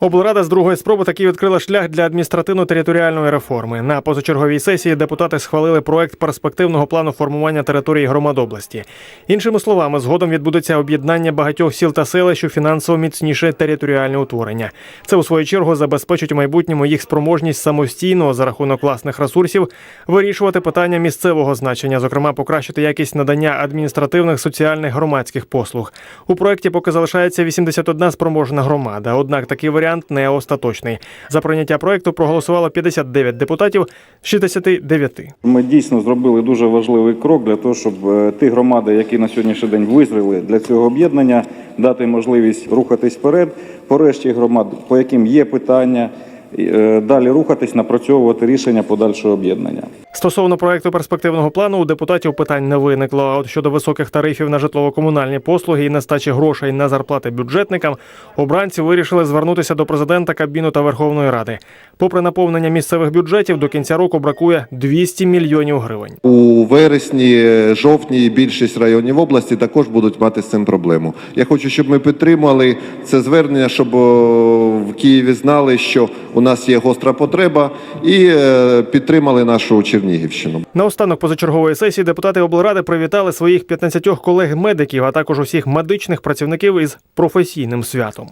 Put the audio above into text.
Облрада з другої спроби таки відкрила шлях для адміністративно-територіальної реформи. На позачерговій сесії депутати схвалили проект перспективного плану формування території громад області. Іншими словами, згодом відбудеться об'єднання багатьох сіл та селищ у фінансово міцніше територіальне утворення. Це у свою чергу забезпечить у майбутньому їх спроможність самостійно за рахунок власних ресурсів вирішувати питання місцевого значення, зокрема покращити якість надання адміністративних, соціальних, громадських послуг. У проекті поки залишається 81 спроможна громада. Однак такий варіант не остаточний. За прийняття проекту проголосувало 59 депутатів з 69. Ми дійсно зробили дуже важливий крок для того, щоб е, ті громади, які на сьогоднішній день визріли для цього об'єднання, дати можливість рухатись вперед, по решті громад, по яким є питання, е, далі рухатись, напрацьовувати рішення подальшого об'єднання. Стосовно проекту перспективного плану у депутатів питань не виникло. А от щодо високих тарифів на житлово-комунальні послуги і нестачі грошей на зарплати бюджетникам, обранці вирішили звернутися до президента Кабміну та Верховної Ради. Попри наповнення місцевих бюджетів, до кінця року бракує 200 мільйонів гривень. У вересні, жовтні більшість районів області також будуть мати з цим проблему. Я хочу, щоб ми підтримали це звернення, щоб в Києві знали, що у нас є гостра потреба, і е, підтримали нашу Чернігівщину. Наостанок позачергової сесії депутати облради привітали своїх 15 колег-медиків, а також усіх медичних працівників із професійним святом.